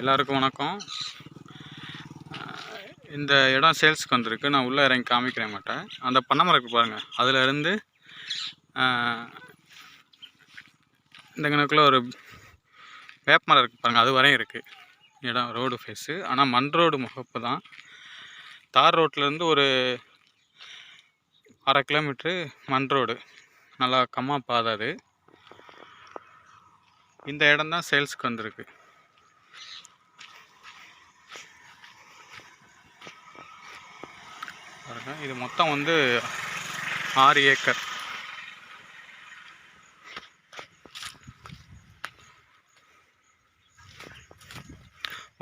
எல்லாருக்கும் வணக்கம். இந்த இடம் சேல்ஸ்க்கு வந்திருக்கு. நான் உள்ளே இறங்கி காமிக்கிறேன் மாட்டேன் அந்த பனைமரம் இருக்கு பாருங்கள் அதிலிருந்து இந்த கணக்குள்ள ஒரு வேப்பமரம் இருக்குது பாருங்கள் அது வரையும் இருக்குது இடம் ரோடு ஃபேஸு ஆனால் மண் ரோடு முகப்பு தான். தார் ரோட்லேருந்து ஒரு அரை கிலோமீட்ரு மண் ரோடு நல்லா கம்மா பாதை அது. இந்த இடம் தான் சேல்ஸுக்கு வந்திருக்கு. பாருங்க. இது மொத்தம் வந்து ஆறு ஏக்கர்.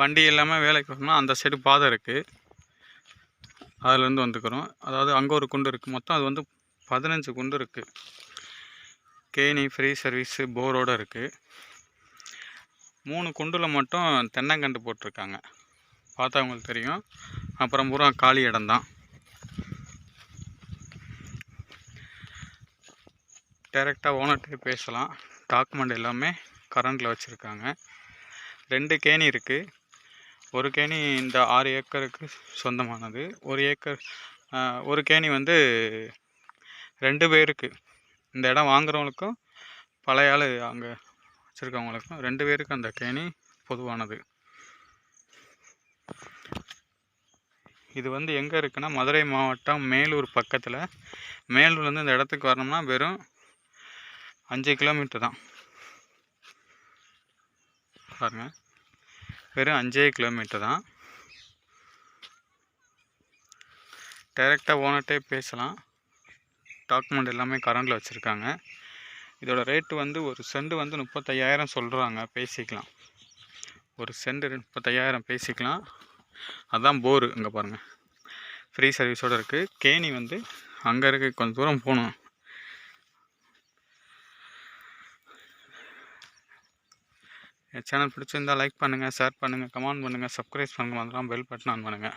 வண்டி எல்லாமே வேலைக்கு வரணும் அந்த சைடு பாதை இருக்குது அதுலேருந்து வந்துக்கிறோம். அதாவது அங்கே ஒரு குண்டு இருக்குது மொத்தம் அது வந்து பதினஞ்சு குண்டு இருக்குது கேணி ஃப்ரீ சர்வீஸு போரோடு இருக்குது மூணு குண்டில் மட்டும் தென்னங்கண்டு போட்டிருக்காங்க. பார்த்தா உங்களுக்கு தெரியும். அப்புறம் பூரா காலி இடம்தான் டைரெக்டாக ஓனர்கிட்ட பேசலாம். டாக்குமெண்ட் எல்லாமே கரண்டில் வச்சுருக்காங்க. ரெண்டு கேணி இருக்குது ஒரு கேணி இந்த ஆறு ஏக்கருக்கு சொந்தமானது. ஒரு ஏக்கர் ஒரு கேணி வந்து ரெண்டு பேருக்கு. இந்த இடம் வாங்குறவங்களுக்கும் பழைய ஆள் அங்கே வச்சுருக்கவங்களுக்கும் ரெண்டு பேருக்கு அந்த கேணி பொதுவானது. இது வந்து எங்கே இருக்குன்னா மதுரை மாவட்டம் மேலூர் பக்கத்தில். மேலூர்லேருந்து இந்த இடத்துக்கு வரணும்னா வெறும் அஞ்சு கிலோமீட்டர் தான். பாருங்க. வெறும் அஞ்சே கிலோமீட்டர் தான். டைரெக்டாக ஓனர்கிட்டே பேசலாம். டாக்குமெண்ட் எல்லாமே கரண்டில் வச்சுருக்காங்க. இதோட ரேட்டு வந்து ஒரு செண்டு வந்து முப்பத்தையாயிரம் சொல்கிறாங்க பேசிக்கலாம். ஒரு செண்டு முப்பத்தையாயிரம் பேசிக்கலாம். அதுதான் போரு இங்கே பாருங்கள் ஃப்ரீ சர்வீஸோடு இருக்குது கேணி வந்து அங்கே இருக்க. கொஞ்சம் தூரம் போகணும். என் சேனல் பிடிச்சிருந்தா லைக் பண்ணுங்கள் ஷேர் பண்ணுங்கள் கமெண்ட் பண்ணுங்கள் சப்ஸ்கிரைப் பண்ணுங்கள் அதெல்லாம் பெல் பட்டன் ஆன் பண்ணுங்கள்